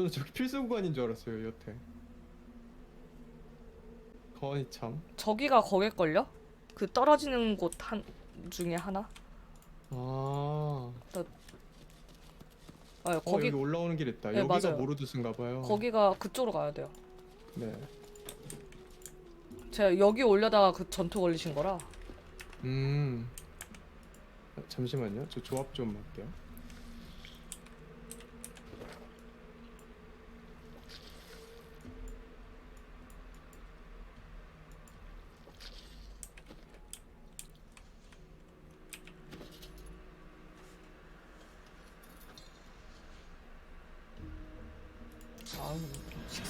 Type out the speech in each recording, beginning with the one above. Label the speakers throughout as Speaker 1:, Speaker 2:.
Speaker 1: 저는 저기 필수 구간인 줄 알았어요 여태 거의 참
Speaker 2: 저기가 거길걸요? 그 떨어지는 곳 한 중에 하나?
Speaker 1: 아,
Speaker 2: 아,
Speaker 1: 어,
Speaker 2: 거기
Speaker 1: 여기 올라오는 길 있다.
Speaker 2: 네,
Speaker 1: 여기가
Speaker 2: 맞아요.
Speaker 1: 모르드스인가 봐요.
Speaker 2: 거기가 그쪽으로 가야 돼요.
Speaker 1: 네.
Speaker 2: 제가 여기 올려다가 그 전투 걸리신 거라.
Speaker 1: 음. 아, 잠시만요. 저 조합 좀 할게요.
Speaker 2: 아,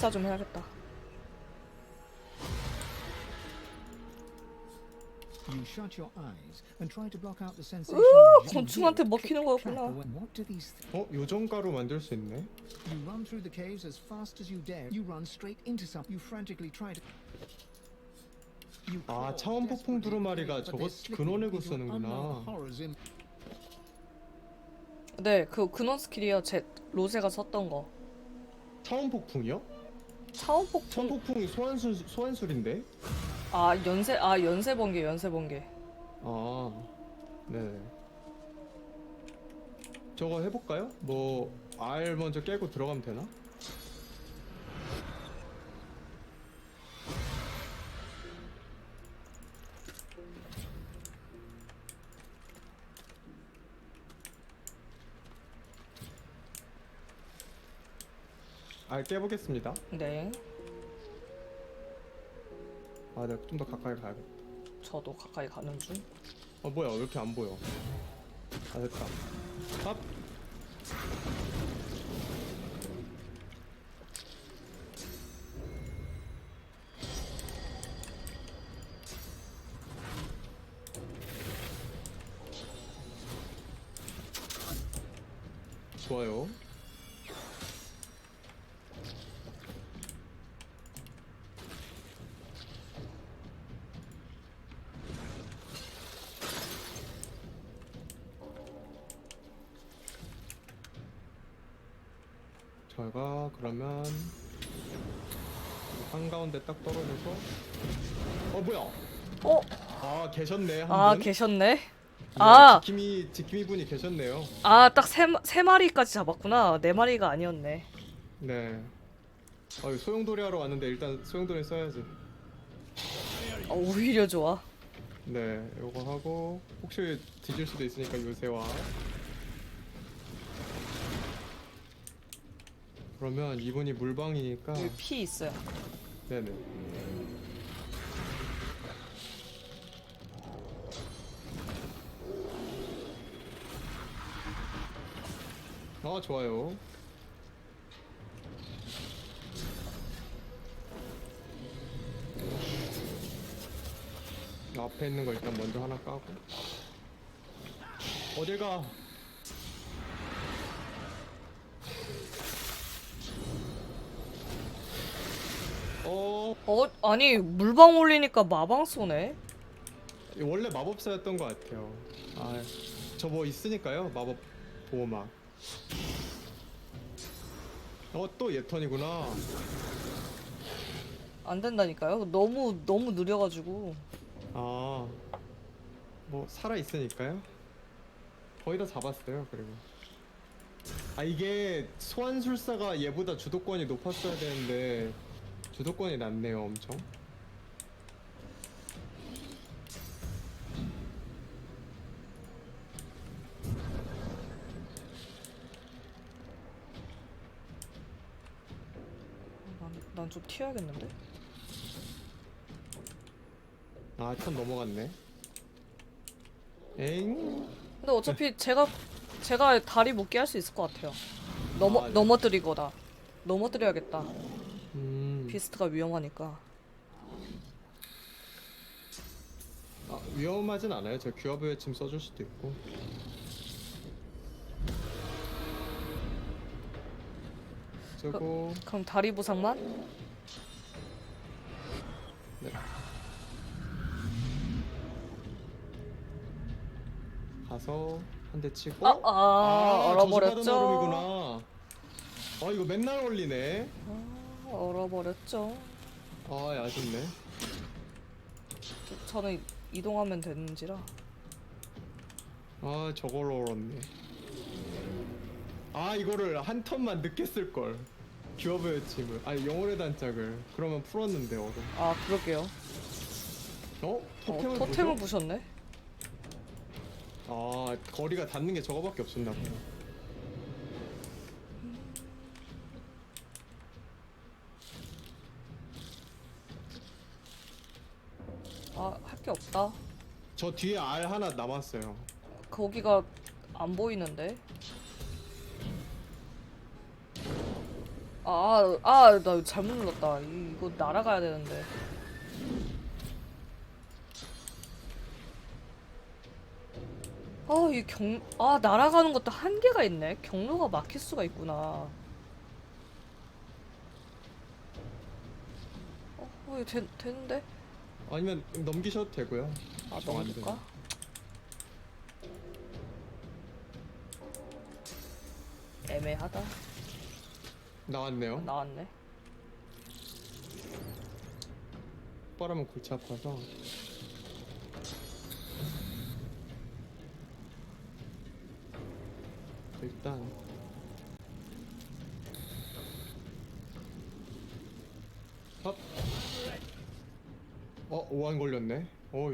Speaker 2: 식사 좀 해야겠다.
Speaker 3: You shut your eyes and try to block out the sensation
Speaker 2: 으,
Speaker 3: of
Speaker 2: 곤충한테
Speaker 3: Jin
Speaker 2: 먹히는 거였구나.
Speaker 3: What do these th-
Speaker 1: 어, 요정가루 만들 수 있네.
Speaker 3: You run through the caves as fast as you dare. You run straight into some. You frantically try to. You
Speaker 1: 아,
Speaker 3: crawl
Speaker 1: 차원 폭풍
Speaker 3: desperately,
Speaker 1: 두루마리가
Speaker 3: but
Speaker 1: 저거
Speaker 3: they're slipping
Speaker 1: 근원을
Speaker 3: into
Speaker 1: 쓰는구나.
Speaker 3: unknown horrors in-
Speaker 2: 네, 그 근원 스킬이요. 제 로제가 썼던 거.
Speaker 1: 차원 폭풍이요?
Speaker 2: 차원 폭풍.
Speaker 1: 차원 폭풍이 소환술 소환술인데?
Speaker 2: 아, 연세 아, 연세 번개, 연세 번개.
Speaker 1: 아, 네. 저거 해볼까요? 뭐알 먼저 깨고 들어가면 되나? 알 깨보겠습니다.
Speaker 2: 네.
Speaker 1: 아, 내가 좀 더 가까이 가야겠다.
Speaker 2: 저도 가까이 가는 중.
Speaker 1: 어 뭐야 왜 이렇게 안 보여? 아 됐다. 팝. 좋아 계셨네 한
Speaker 2: 아,
Speaker 1: 분.
Speaker 2: 계셨네.
Speaker 1: 네,
Speaker 2: 아.
Speaker 1: 지킴이 지킴이 분이 계셨네요.
Speaker 2: 아, 딱 세 세 마리까지 잡았구나. 네 마리가 아니었네.
Speaker 1: 네. 어, 소용돌이 하러 왔는데 일단 소용돌이 써야지.
Speaker 2: 어, 오히려 좋아.
Speaker 1: 네, 요거 하고 혹시 뒤질 수도 있으니까 요새와. 그러면 이분이 물방이니까
Speaker 2: 여기 피 있어요.
Speaker 1: 네네. 아 좋아요. 앞에 있는 거 일단 먼저 하나 까고. 어딜 가? 어
Speaker 2: 어, 아니 물방 올리니까 마방 쏘네.
Speaker 1: 원래 마법사였던 것 같아요. 아, 저 뭐 있으니까요. 마법 보호막. 어, 또 예턴이구나.
Speaker 2: 안 된다니까요. 너무 너무 느려가지고.
Speaker 1: 아, 뭐 살아 있으니까요. 거의 다 잡았어요. 그리고. 아 이게 소환술사가 얘보다 주도권이 높았어야 되는데 주도권이 낮네요, 엄청.
Speaker 2: 좀 튀어야겠는데.
Speaker 1: 아, 천 넘어갔네. 에잉.
Speaker 2: 근데 어차피 제가 제가 다리 묶기 할 수 있을 것 같아요. 넘어
Speaker 1: 아, 네.
Speaker 2: 넘어뜨리거나 넘어뜨려야겠다.
Speaker 1: 음.
Speaker 2: 비스트가 위험하니까.
Speaker 1: 아, 위험하진 않아요. 저 규합 외침 써줄 수도 있고. 저거
Speaker 2: 그럼 다리 부상만?
Speaker 1: 네. 가서 한 대 치고
Speaker 2: 아, 아,
Speaker 1: 저주받은
Speaker 2: 얼어버렸죠.
Speaker 1: 얼음이구나. 아 이거 맨날 걸리네.
Speaker 2: 아, 얼어버렸죠.
Speaker 1: 아 아쉽네.
Speaker 2: 저- 저는 이동하면 되는지라.
Speaker 1: 아 저걸로 얼었네. 아 이거를 한 턴만 늦게 쓸 걸. 기업의 외침을 아니 영혼의 단짝을 그러면 풀었는데 얼음.
Speaker 2: 아 그럴게요.
Speaker 1: 어? 토템을
Speaker 2: 어, 토템을
Speaker 1: 부셔?
Speaker 2: 부셨네.
Speaker 1: 아 거리가 닿는 게 저거밖에 없었나 보다.
Speaker 2: 아할 게 없다.
Speaker 1: 저 뒤에 알 하나 남았어요.
Speaker 2: 거기가 안 보이는데. 아, 아, 나 잘못 눌렀다. 이- 이거 날아가야 되는데. 아, 이 경, 아, 날아가는 것도 한계가 있네. 경로가 막힐 수가 있구나. 어, 어, 이거 되, 되는데?
Speaker 1: 아니면 넘기셔도 되고요.
Speaker 2: 아, 넘길까?
Speaker 1: 되네.
Speaker 2: 애매하다.
Speaker 1: 나왔네요.
Speaker 2: 나왔네.
Speaker 1: 빠르면 골치 아파서. 일단 헙. 어, 오한 걸렸네. 어,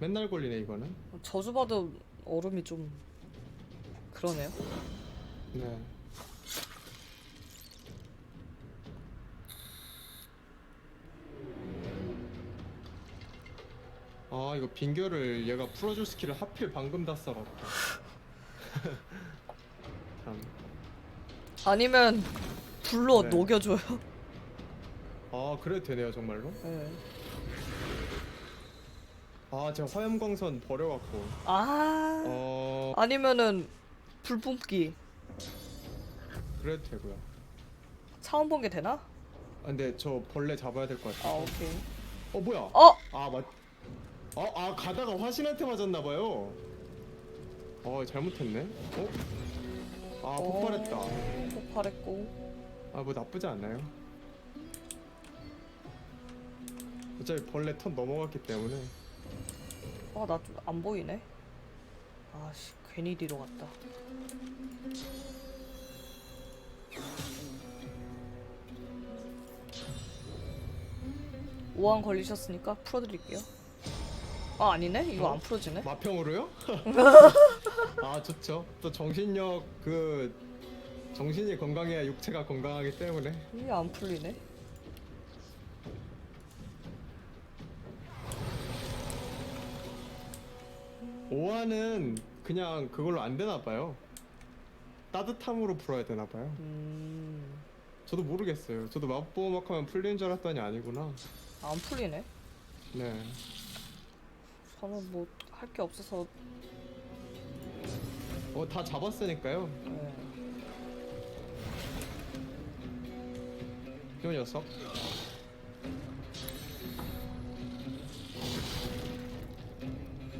Speaker 1: 맨날 걸리네 이거는.
Speaker 2: 저주받은 얼음이 좀 그러네요.
Speaker 1: 네. 아 이거 빙결을 얘가 풀어줄 스킬을 하필 방금 다 써갖고 참.
Speaker 2: 아니면 불로
Speaker 1: 네.
Speaker 2: 녹여줘요.
Speaker 1: 아 그래도 되네요 정말로
Speaker 2: 네.
Speaker 1: 아 제가 화염광선 버려갖고
Speaker 2: 아
Speaker 1: 어
Speaker 2: 아니면은 불 뿜기
Speaker 1: 그래도 되고요
Speaker 2: 차원 번개 되나?
Speaker 1: 아 근데 저 벌레 잡아야 될 것
Speaker 2: 아
Speaker 1: 같아요
Speaker 2: 오케이.
Speaker 1: 어 뭐야
Speaker 2: 어
Speaker 1: 아 맞. 아, 아 가다가 화신한테 맞았나 봐요. 어 잘못했네. 어? 아 폭발했다.
Speaker 2: 어, 폭발했고.
Speaker 1: 아 뭐 나쁘지 않나요? 어차피 벌레 턴 넘어갔기 때문에.
Speaker 2: 아 나 좀 안 보이네. 아씨 괜히 뒤로 갔다. 오한 걸리셨으니까 풀어드릴게요. 아 아니네 이거
Speaker 1: 어?
Speaker 2: 안 풀어지네.
Speaker 1: 마평으로요? 아 좋죠. 또 정신력 그 정신이 건강해야 육체가 건강하기 때문에.
Speaker 2: 이게 안 풀리네.
Speaker 1: 오화는 그냥 그걸로 안 되나 봐요. 따뜻함으로 풀어야 되나 봐요.
Speaker 2: 음.
Speaker 1: 저도 모르겠어요. 저도 마법보호막 하면 풀리는 줄 알았더니 아니구나.
Speaker 2: 안 풀리네.
Speaker 1: 네.
Speaker 2: 저는 뭐 할 게 없어서
Speaker 1: 어, 다 잡았으니까요.
Speaker 2: 네.
Speaker 1: 이 녀석.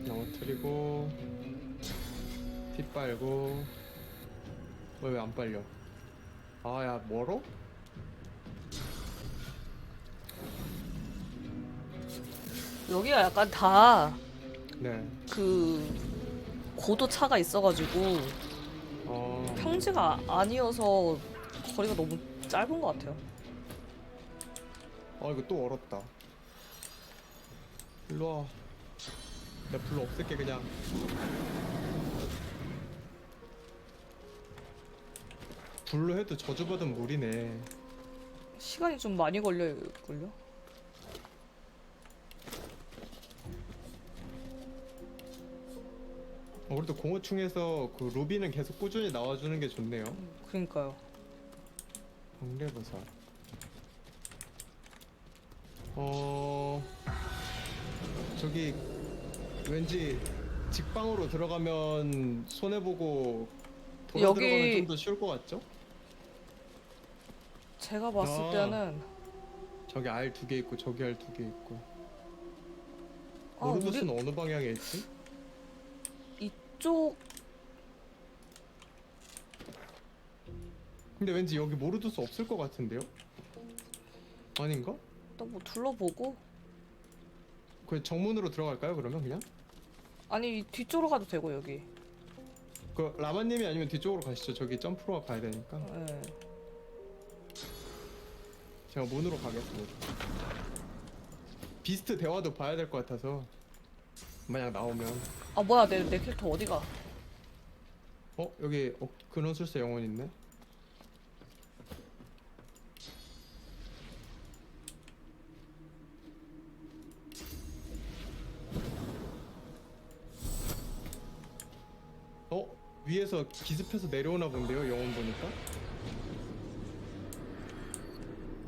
Speaker 1: 넘어뜨리고 피 빨고 왜안 빨려? 아 야 멀어?
Speaker 2: 여기가 약간 다
Speaker 1: 네.
Speaker 2: 그 고도 차가 있어가지고
Speaker 1: 어.
Speaker 2: 평지가 아니어서 거리가 너무 짧은 것 같아요.
Speaker 1: 아 이거 또 얼었다. 일로 와. 내가 불러 없앨게 그냥. 불로 해도 저주받은 물이네.
Speaker 2: 시간이 좀 많이 걸려걸요.
Speaker 1: 어, 그래도 공호충에서 그 루비는 계속 꾸준히 나와주는 게 좋네요.
Speaker 2: 그러니까요.
Speaker 1: 번개보살. 어 저기 왠지 직방으로 들어가면 손해 보고 돌아
Speaker 2: 여기-
Speaker 1: 들어가면 좀 더 쉬울 것 같죠?
Speaker 2: 제가 봤을
Speaker 1: 아.
Speaker 2: 때는
Speaker 1: 저기 알 두 개 있고 저기 알 두 개 있고.
Speaker 2: 아,
Speaker 1: 오르도스는 어느 방향에 있지?
Speaker 2: 이쪽
Speaker 1: 근데 왠지 여기 모르드스 없을 것 같은데요? 아닌가?
Speaker 2: 또 뭐 둘러보고
Speaker 1: 그 정문으로 들어갈까요 그러면 그냥?
Speaker 2: 아니 뒤쪽으로 가도 되고 여기
Speaker 1: 그 라마님이 아니면 뒤쪽으로 가시죠 저기 점프로 가야 되니까
Speaker 2: 예.
Speaker 1: 제가 문으로 가겠습니다 비스트 대화도 봐야 될 것 같아서 만약 나오면
Speaker 2: 아 뭐야 내, 내 캐릭터 어디가
Speaker 1: 어? 여기 어, 근원술사 영혼 있네 어? 위에서 기습해서 내려오나 본데요 영혼 보니까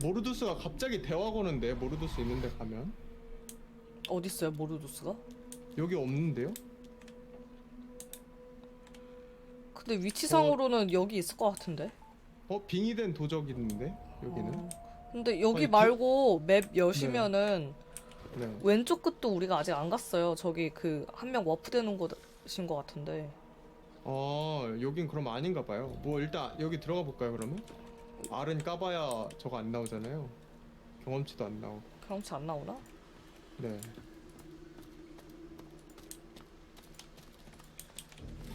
Speaker 1: 모르두스가 갑자기 대화 거는데 모르두스 있는데 가면
Speaker 2: 어딨어요 모르두스가?
Speaker 1: 여기 없는데요?
Speaker 2: 근데 위치상으로는 여기 있을 것 같은데
Speaker 1: 어? 빙의된 도적 있는데 여기는
Speaker 2: 어. 근데 여기
Speaker 1: 아니, 그-
Speaker 2: 말고 맵 여시면은
Speaker 1: 네.
Speaker 2: 왼쪽 끝도 우리가 아직 안 갔어요 저기 그 한 명 워프되는 곳인 것 같은데
Speaker 1: 어 여긴 그럼 아닌가 봐요 뭐 일단 여기 들어가 볼까요 그러면? 알은 까봐야 저거 안 나오잖아요 경험치도 안 나오고
Speaker 2: 경험치 안 나오나?
Speaker 1: 네.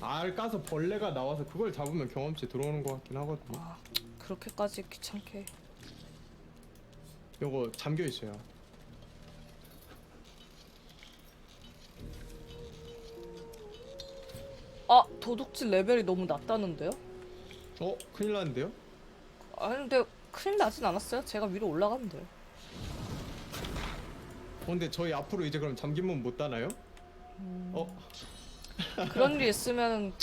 Speaker 1: 알 까서 벌레가 나와서 그걸 잡으면 경험치 들어오는 것 같긴 하거든요
Speaker 2: 아 그렇게까지 귀찮게
Speaker 1: 요거 잠겨 있어요
Speaker 2: 아 도둑질 레벨이 너무 낮다는데요?
Speaker 1: 어? 큰일 났는데요?
Speaker 2: 아니 근데 큰일 나진 않았어요 제가 위로 올라가면 돼요
Speaker 1: 어, 근데 저희 앞으로 이제 그럼 잠긴 문못 닫나요? 어?
Speaker 2: 그런 일 있으면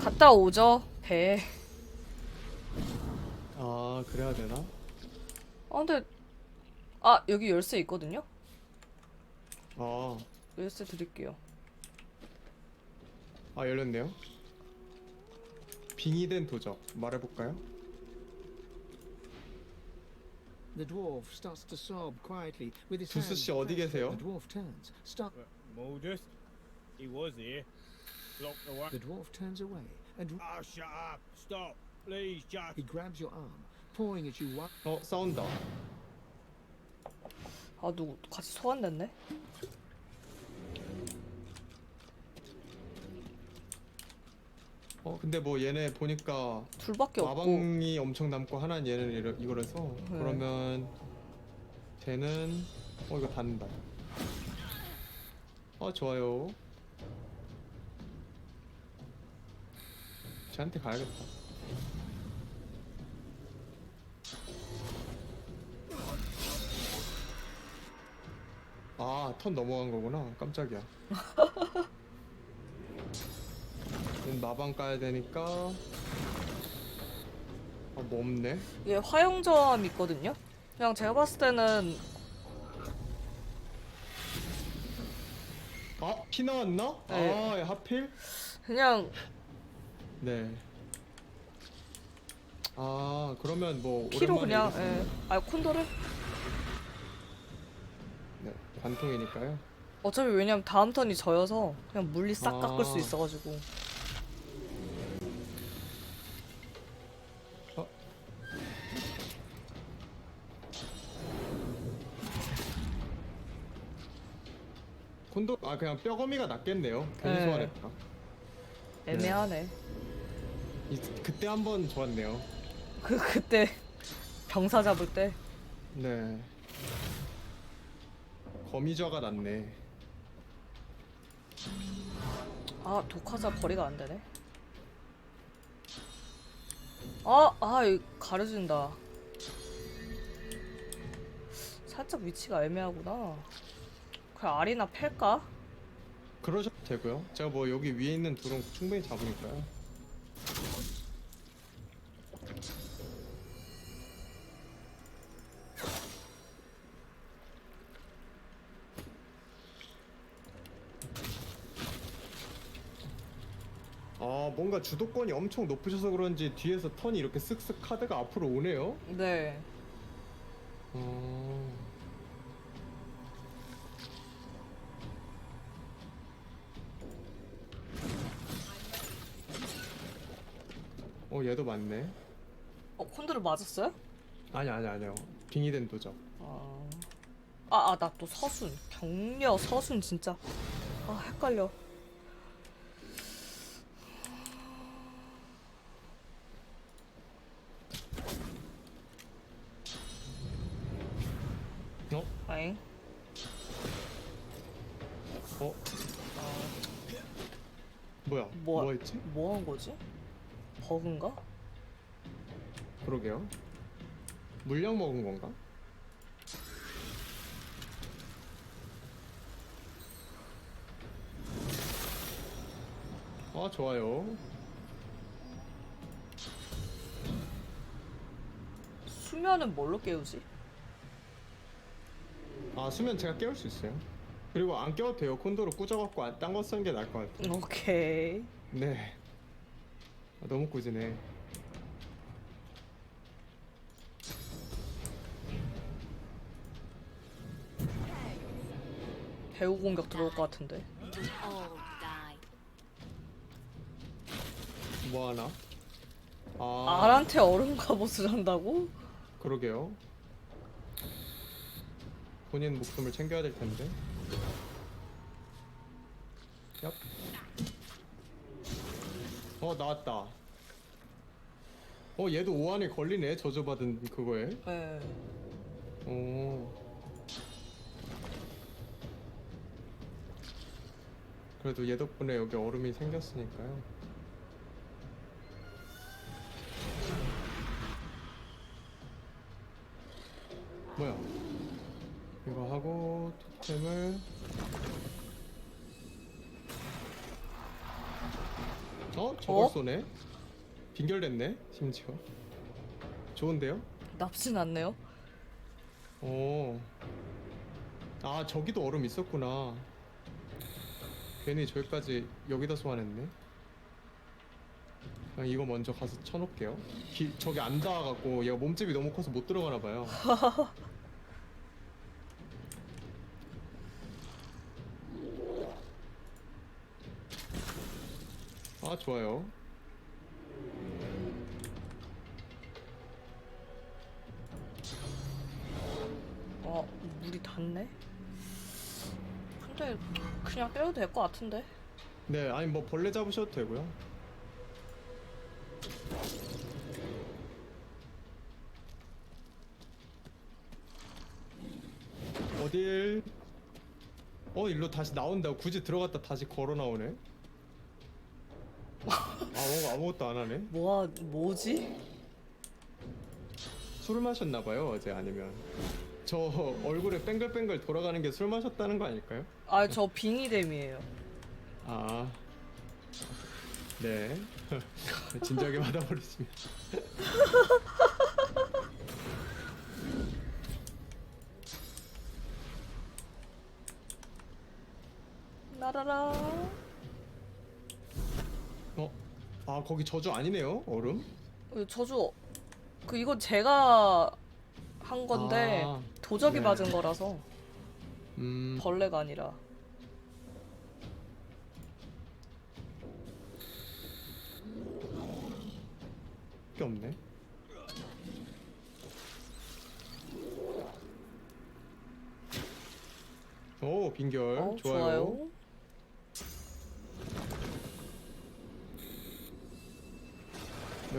Speaker 2: 갔다 오죠 배.
Speaker 1: 아 그래야 되나?
Speaker 2: 아 근데 아 여기 열쇠 있거든요.
Speaker 1: 아,
Speaker 2: 열쇠 드릴게요.
Speaker 1: 아 열렸네요 빙의된 도적 말해볼까요?
Speaker 3: The dwarf starts to sob quietly with his
Speaker 1: 두스
Speaker 3: hand
Speaker 1: 씨 어디
Speaker 3: pressed.
Speaker 1: 계세요?
Speaker 3: The dwarf turns. Stop.
Speaker 4: Modus? He was here. Locked away.
Speaker 3: The dwarf turns away and
Speaker 4: Oh, shut up. Stop. Please, just.
Speaker 3: he grabs your arm, pawing at you. One-
Speaker 1: 어 싸운다
Speaker 2: 아 누구 같이 소환됐네?
Speaker 1: 어 근데 뭐 얘네 보니까
Speaker 2: 둘밖에 없고
Speaker 1: 마방이 엄청 남고 하나는 얘는 이러, 이거라서
Speaker 2: 네.
Speaker 1: 그러면 쟤는 어 이거 닫는다 어 좋아요 쟤한테 가야겠다 아 턴 넘어간 거구나 깜짝이야 얘는 마방 까야 되니까 아 뭐 없네
Speaker 2: 얘 화용저함 있거든요. 그냥 제가 봤을 때는
Speaker 1: 아, 피 나왔나?
Speaker 2: 네.
Speaker 1: 아, 예, 하필?
Speaker 2: 그냥
Speaker 1: 네. 아, 그러면 뭐
Speaker 2: 키로
Speaker 1: 오랜만에
Speaker 2: 그냥 예. 아 콘도를
Speaker 1: 네, 관통이니까요.
Speaker 2: 어차피 왜냐면 다음 턴이 저여서 그냥 물리 싹
Speaker 1: 아.
Speaker 2: 깎을 수 있어가지고
Speaker 1: 어? 콘도 아 그냥 뼈거미가 낫겠네요.
Speaker 2: 네.
Speaker 1: 소환했다.
Speaker 2: 애매하네.
Speaker 1: 이, 그때 한 번 좋았네요.
Speaker 2: 그 그때 병사 잡을 때
Speaker 1: 네. 거미좌가 낫네.
Speaker 2: 아 독화자 거리가 안 되네. 아, 아, 가려진다. 살짝 위치가 애매하구나. 그냥 알이나 팰까?
Speaker 1: 그러셔도 되고요. 제가 뭐 여기 위에 있는 둘은 충분히 잡으니까요. 아 주도권이 엄청 높으셔서 그런지 뒤에서 턴이 이렇게 쓱쓱 카드가 앞으로 오네요.
Speaker 2: 네.
Speaker 1: 어... 어 얘도 맞네.
Speaker 2: 어 콘드를 맞았어요?
Speaker 1: 아니 아니 아니요. 빙의된 도적.
Speaker 2: 아, 아, 나 또 서순. 격려 서순 진짜. 아, 헷갈려.
Speaker 1: 어?
Speaker 2: 아잉.
Speaker 1: 어? 뭐야?
Speaker 2: 뭐, 한 거지? 버그인가?
Speaker 1: 그러게요. 물량 먹은 건가? 아 좋아요.
Speaker 2: 수면은 뭘로 깨우지?
Speaker 1: 아 수면 제가 깨울 수 있어요. 그리고 안 깨워도 돼요. 콘도로 꾸져갖고 딴거 쓰는 게 나을 것 같아요.
Speaker 2: 오케이.
Speaker 1: 네. 아, 너무 꾸지네.
Speaker 2: 배우 공격 들어올 것 같은데.
Speaker 5: all die.
Speaker 1: 뭐 하나? 아
Speaker 2: 알한테 얼음 갑옷을 한다고?
Speaker 1: 그러게요. 본인 목숨을 챙겨야 될 텐데. 얍. 어 나왔다. 어 얘도 오한에 걸리네 저주받은 그거에.
Speaker 2: 네.
Speaker 1: 오. 그래도 얘 덕분에 여기 얼음이 생겼으니까요. 뭐야? 이거 하고 토템을 어? 저걸
Speaker 2: 어?
Speaker 1: 쏘네? 빙결됐네 심지어 좋은데요?
Speaker 2: 나쁘진 않네요.
Speaker 1: 오. 아, 저기도 얼음 있었구나. 괜히 저기까지 여기다 소환했네. 그냥 이거 먼저 가서 쳐놓을게요. 기, 저기 안 닿아갖고 얘가 몸집이 너무 커서 못 들어가나 봐요. 좋아요.
Speaker 2: 어, 물이 닿네? 근데 그냥 빼도 될 것 같은데?
Speaker 1: 네, 아니 뭐 벌레 잡으셔도 되고요. 어딜? 어, 일로 다시 나온다고 굳이 들어갔다 다시 걸어 나오네. 아, 뭔가 아무것도 안 하네.
Speaker 2: 뭐야, 뭐지?
Speaker 1: 술을 마셨나 봐요, 어제 아니면. 저 얼굴에 뺑글뺑글 돌아가는 게 술 마셨다는 거 아닐까요?
Speaker 2: 아, 저 빙의됨이에요.
Speaker 1: 아, 네. 진작에 받아버리시면.
Speaker 2: 나라라.
Speaker 1: 어? 아, 거기 저주 아니네요, 얼음?
Speaker 2: 어, 저주, 그, 이건 제가 한 건데,
Speaker 1: 아,
Speaker 2: 도적이
Speaker 1: 네.
Speaker 2: 맞은 거라서,
Speaker 1: 음,
Speaker 2: 벌레가 아니라.
Speaker 1: 게 없네. 오, 빈결.
Speaker 2: 어,
Speaker 1: 좋아요.
Speaker 2: 좋아요.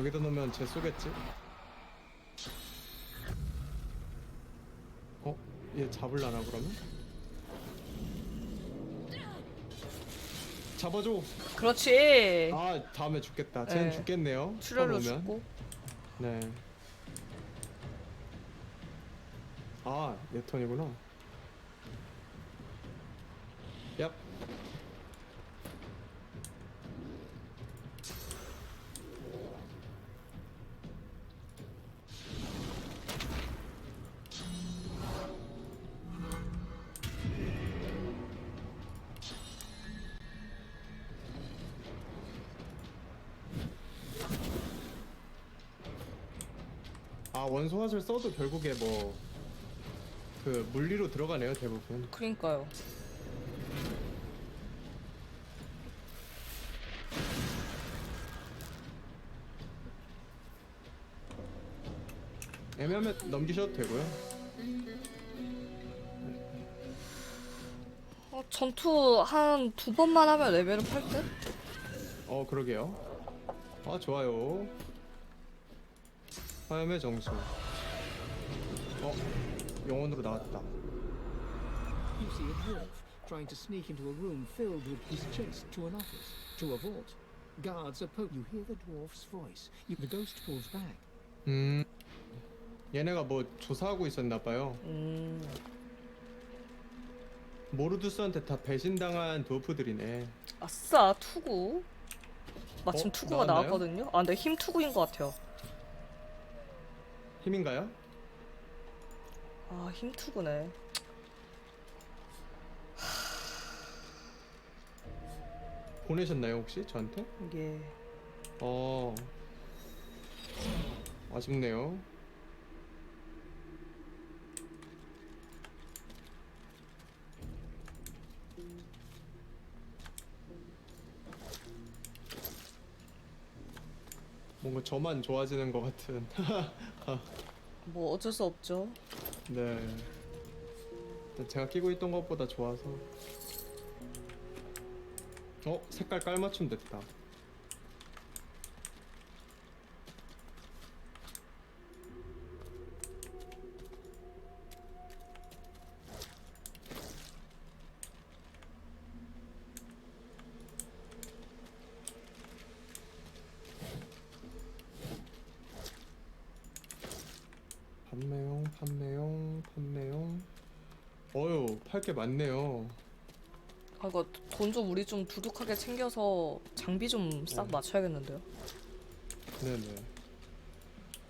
Speaker 1: 여기다 놓으면 쟤 쏘겠지? 어? 얘 잡을라나 그러면? 잡아줘.
Speaker 2: 그렇지.
Speaker 1: 아 다음에 죽겠다. 쟤는
Speaker 2: 네.
Speaker 1: 죽겠네요.
Speaker 2: 출혈로
Speaker 1: 처음 오면.
Speaker 2: 죽고.
Speaker 1: 네. 아, 얘 턴이구나. 아 원소화술 써도 결국에 뭐 그 물리로 들어가네요 대부분.
Speaker 2: 그러니까요.
Speaker 1: 애매하면 넘기셔도 되고요.
Speaker 2: 어, 전투 한 두 번만 하면 레벨은 8등?
Speaker 1: 어 그러게요. 아 좋아요. 화염의 정수. 어 영혼으로 나왔다.
Speaker 3: You see a dwarf trying to sneak into a room filled with his chest to an office, to a vault. Guards are po- You hear the dwarf's voice. You- the ghost pulls back.
Speaker 1: 음 얘네가 뭐 조사하고 있었나 봐요.
Speaker 2: 음,
Speaker 1: 모르두스한테 다 배신당한 도프들이네.
Speaker 2: 아싸 투구. 마침
Speaker 1: 어,
Speaker 2: 투구가
Speaker 1: 나왔나요?
Speaker 2: 나왔거든요. 아, 근데 힘 투구인 것 같아요.
Speaker 1: 힘인가요?
Speaker 2: 아, 힘 투구네.
Speaker 1: 보내셨나요 혹시 저한테?
Speaker 2: 이게
Speaker 1: 어 아쉽네요. 뭔가 저만 좋아지는 것 같은.
Speaker 2: 뭐 어쩔 수 없죠.
Speaker 1: 네. 일단 제가 끼고 있던 것보다 좋아서. 어 색깔 깔맞춤 됐다. 판매용, 판매용, 판매용. 어유, 팔 게 많네요.
Speaker 2: 아, 이거 돈 좀 우리 좀 두둑하게 챙겨서 장비 좀싹
Speaker 1: 네.
Speaker 2: 맞춰야겠는데요.
Speaker 1: 네네.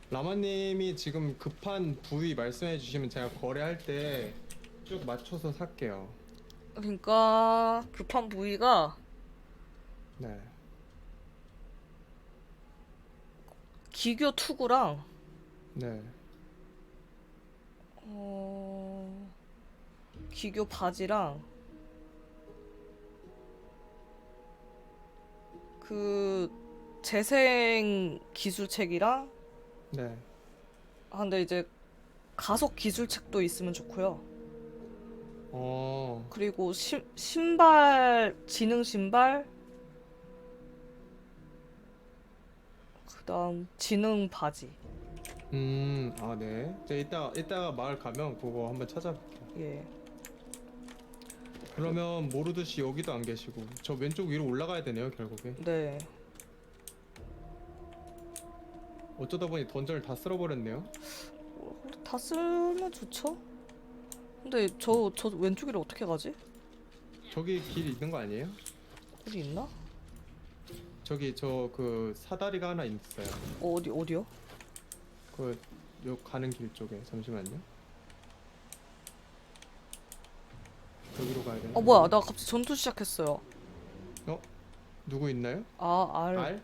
Speaker 1: 라마님이 지금 급한 부위 말씀해 주시면 제가 거래할 때 쭉 맞춰서 살게요.
Speaker 2: 그러니까 급한 부위가
Speaker 1: 네.
Speaker 2: 기교 투구랑
Speaker 1: 네.
Speaker 2: 어... 기교 바지랑 그 재생 기술책이랑
Speaker 1: 네.
Speaker 2: 아 근데 이제 가속 기술책도 있으면 좋고요.
Speaker 1: 어.
Speaker 2: 그리고 신, 신발 지능 신발 그다음 지능 바지
Speaker 1: 음. 아, 네. 제가 이따 이따가 마을 가면 그거 한번 찾아볼게요.
Speaker 2: 예
Speaker 1: 그러면 모르듯이 여기도 안 계시고 저 왼쪽 위로 올라가야 되네요, 결국에.
Speaker 2: 네.
Speaker 1: 어쩌다 보니 던전을 다 쓸어버렸네요.
Speaker 2: 어, 다 쓰면 좋죠. 근데 저 저 왼쪽으로 어떻게 가지?
Speaker 1: 저기 길 있는 거 아니에요?
Speaker 2: 어디 있나?
Speaker 1: 저기 저 그 사다리가 하나 있어요.
Speaker 2: 어, 어디 어디요?
Speaker 1: 그 요 가는 길 쪽에 잠시만요. 여기로 가야 되나?
Speaker 2: 어 뭐야 나 갑자기 전투 시작했어요.
Speaker 1: 누구 있나요?
Speaker 2: 아 알.
Speaker 1: 알?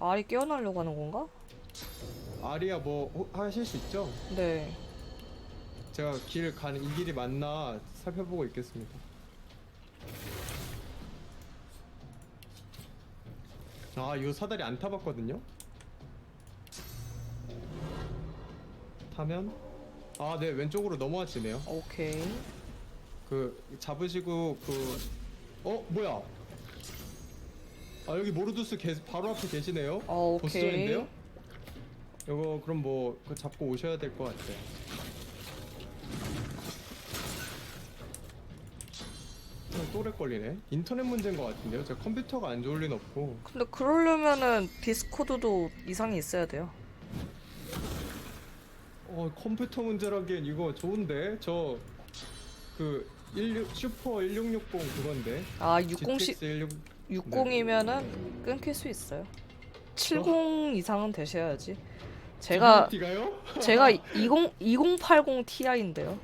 Speaker 2: 알이 깨어나려고 하는 건가?
Speaker 1: 알이야 뭐 호- 하실 수 있죠?
Speaker 2: 네.
Speaker 1: 제가 길 가는 이 길이 맞나 살펴보고 있겠습니다. 아, 이 사다리 안 타봤거든요. 타면 아, 네 왼쪽으로 넘어가지네요.
Speaker 2: 오케이.
Speaker 1: 그 잡으시고 그 어 뭐야? 아 여기 모르두스 계, 바로 앞에 계시네요.
Speaker 2: 어, 오케이.
Speaker 1: 보스전인데요? 이거 그럼 뭐 그거 잡고 오셔야 될 것 같아요. 어, 또래 걸리네. 인터넷 문제인 것 같은데요. 제가 컴퓨터가 안 좋을 리는 없고.
Speaker 2: 근데 그러려면은 디스코드도 이상이 있어야 돼요.
Speaker 1: 어 컴퓨터 문제라기엔 이거 좋은데 저 그 16 슈퍼 1660 그건데.
Speaker 2: 아 60시
Speaker 1: GTX 16
Speaker 2: 60이면은 끊길 수 있어요. 70 이상은 되셔야지. 제가
Speaker 1: 디가요?
Speaker 2: 제가 20 2080 Ti인데요.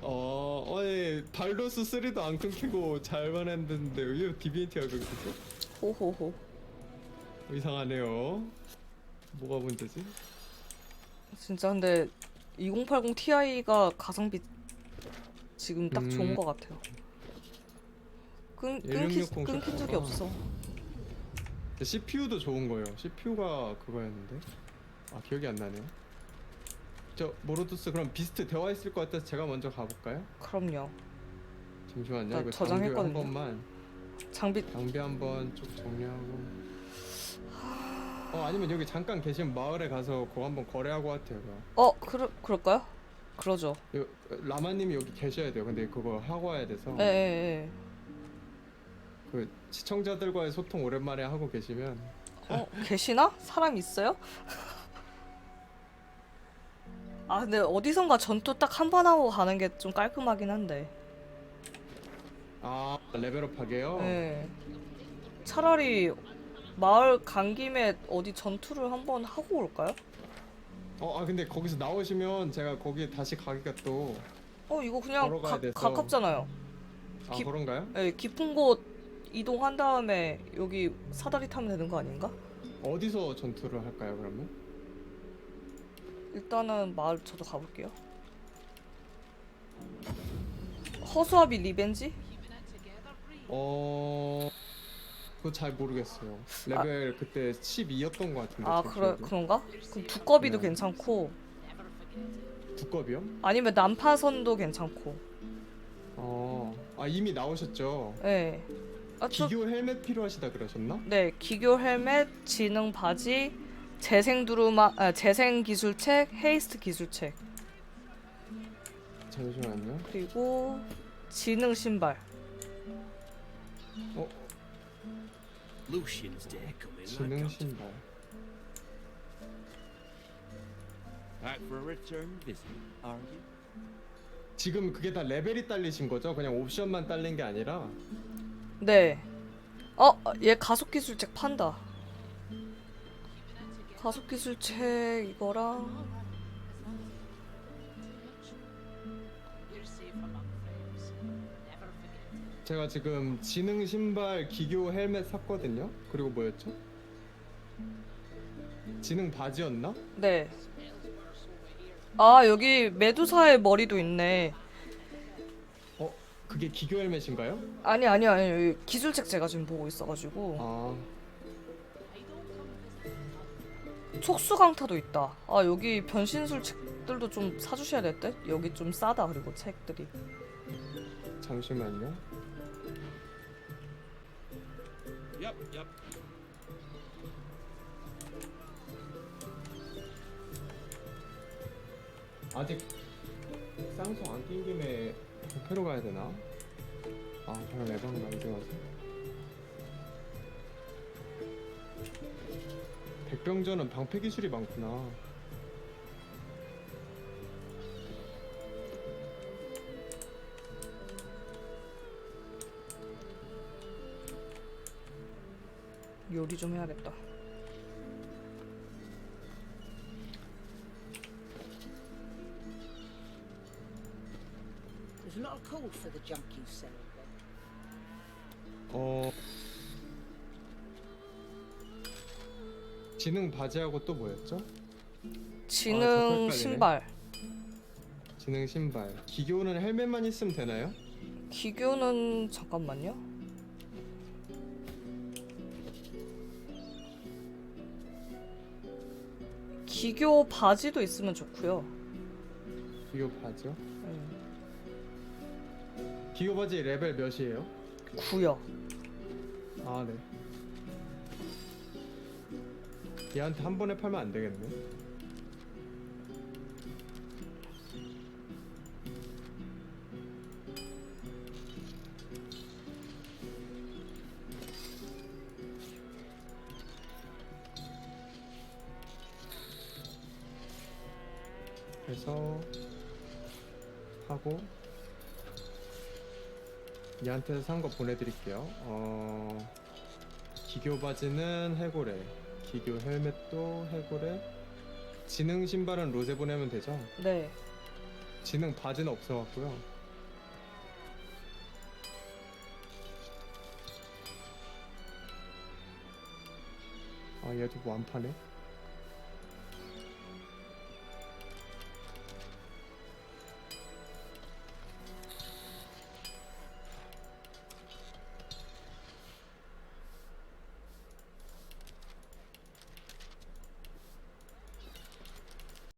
Speaker 1: 어, 아니 발로스 3도 안 끊기고 잘만 했는데 왜 DBNT가 끊기죠?
Speaker 2: 호호호.
Speaker 1: 이상하네요. 뭐가 문제지?
Speaker 2: 진짜 근데 2080 Ti가 가성비 지금 딱 좋은
Speaker 1: 음.
Speaker 2: 것 같아요. 끊, 끊기,
Speaker 1: 1660
Speaker 2: 끊긴 적이
Speaker 1: 아.
Speaker 2: 없어.
Speaker 1: CPU도 좋은 거예요. CPU가 그거였는데. 아 기억이 안 나네요. 저 모로두스 그럼 비스트 있을 것 같아서 제가 먼저 가볼까요?
Speaker 2: 그럼요.
Speaker 1: 잠시만요.
Speaker 2: 나
Speaker 1: 이거 장비
Speaker 2: 저장했거든요.
Speaker 1: 한 번만
Speaker 2: 장비
Speaker 1: 장비 한번 쭉 정리하고. 어 아니면 여기 잠깐 계신 마을에 가서 그거 한번 거래하고 왔대요.
Speaker 2: 어 그러 그럴까요? 그러죠.
Speaker 1: 요, 라마님이 여기 계셔야 돼요. 근데 그거 하고 와야 돼서
Speaker 2: 예, 예, 예.
Speaker 1: 그 시청자들과의 소통 오랜만에 하고 계시면
Speaker 2: 어 계시나? 사람 있어요? 아 근데 어디선가 전투 딱 한 번 하고 가는 게 좀 깔끔하긴 한데.
Speaker 1: 아 레벨업하게요.
Speaker 2: 예. 차라리 마을 간 김에 어디 전투를 한번 하고 올까요?
Speaker 1: 어, 아 근데 거기서 나오시면 제가 거기 다시 가기가 또
Speaker 2: 어 이거 그냥
Speaker 1: 걸어가야
Speaker 2: 가,
Speaker 1: 돼서.
Speaker 2: 가깝잖아요.
Speaker 1: 아,
Speaker 2: 기-
Speaker 1: 그런가요?
Speaker 2: 예, 깊은 곳 이동한 다음에 여기 사다리 타면 되는 거 아닌가?
Speaker 1: 어디서 전투를 할까요, 그러면?
Speaker 2: 일단은 마을 저도 가볼게요. 허수아비 리벤지?
Speaker 1: 어, 그거 잘 모르겠어요. 레벨 그때 12였던 것 같은데.
Speaker 2: 아
Speaker 1: 제
Speaker 2: 그래
Speaker 1: 기억에.
Speaker 2: 그런가? 그럼 두꺼비도
Speaker 1: 네.
Speaker 2: 괜찮고
Speaker 1: 두꺼비요?
Speaker 2: 아니면 난파선도 괜찮고.
Speaker 1: 어, 아 이미 나오셨죠.
Speaker 2: 예. 아, 저,
Speaker 1: 기교 헬멧 필요하시다 그러셨나?
Speaker 2: 네 기교 헬멧, 지능 바지, 재생 두루마, 아, 재생 기술책, 헤이스트 기술책
Speaker 1: 잠시만요.
Speaker 2: 그리고 지능 신발.
Speaker 1: 어. 지능 신발.
Speaker 6: Back for a return visit, are you?
Speaker 1: 지금 그게 다 레벨이 딸리신 거죠? 그냥 옵션만 딸린 게 아니라.
Speaker 2: 네. 어, 얘 가속 기술책 판다. 가속 기술책 이거랑
Speaker 1: 제가 지금 지능 신발, 기교 헬멧 샀거든요. 그리고 뭐였죠? 지능 바지였나?
Speaker 2: 네. 아, 여기 메두사의 머리도 있네.
Speaker 1: 어, 그게 기교 헬멧인가요?
Speaker 2: 아니, 아니, 아니. 여기 기술책 제가 지금 보고 있어가지고.
Speaker 1: 아,
Speaker 2: 촉수강타도 있다. 아, 여기 변신술 책들도 좀 사주셔야 될 듯? 여기 좀 싸다, 그리고 책들이.
Speaker 1: 잠시만요.
Speaker 6: Yep, yep.
Speaker 1: 아직 쌍수 안낀 김에 부패로 가야 되나? 아, 그럼 에방 남겨가서. 백병전은 방패 기술이 많구나.
Speaker 2: 요리 좀 해야겠다.
Speaker 1: 어. 지능 바지하고 또 뭐였죠?
Speaker 2: 지능
Speaker 1: 헷갈리네.
Speaker 2: 신발.
Speaker 1: 지능 신발. 기교는 헬멧만 있으면 되나요?
Speaker 2: 기교는 잠깐만요. 기교 바지도 있으면 좋고요.
Speaker 1: 기교 바지요?
Speaker 2: 네.
Speaker 1: 기교 바지 레벨 몇이에요?
Speaker 2: 구요.
Speaker 1: 아, 네. 얘한테 한 번에 팔면 안 되겠네. 그래서 하고 얘한테 산 거 보내드릴게요. 어 기교 바지는 해고래, 기교 헬멧도 해고래, 지능 신발은 로제 보내면 되죠.
Speaker 2: 네.
Speaker 1: 지능 바지는 없어갖고요. 아 얘도 뭐안 파네.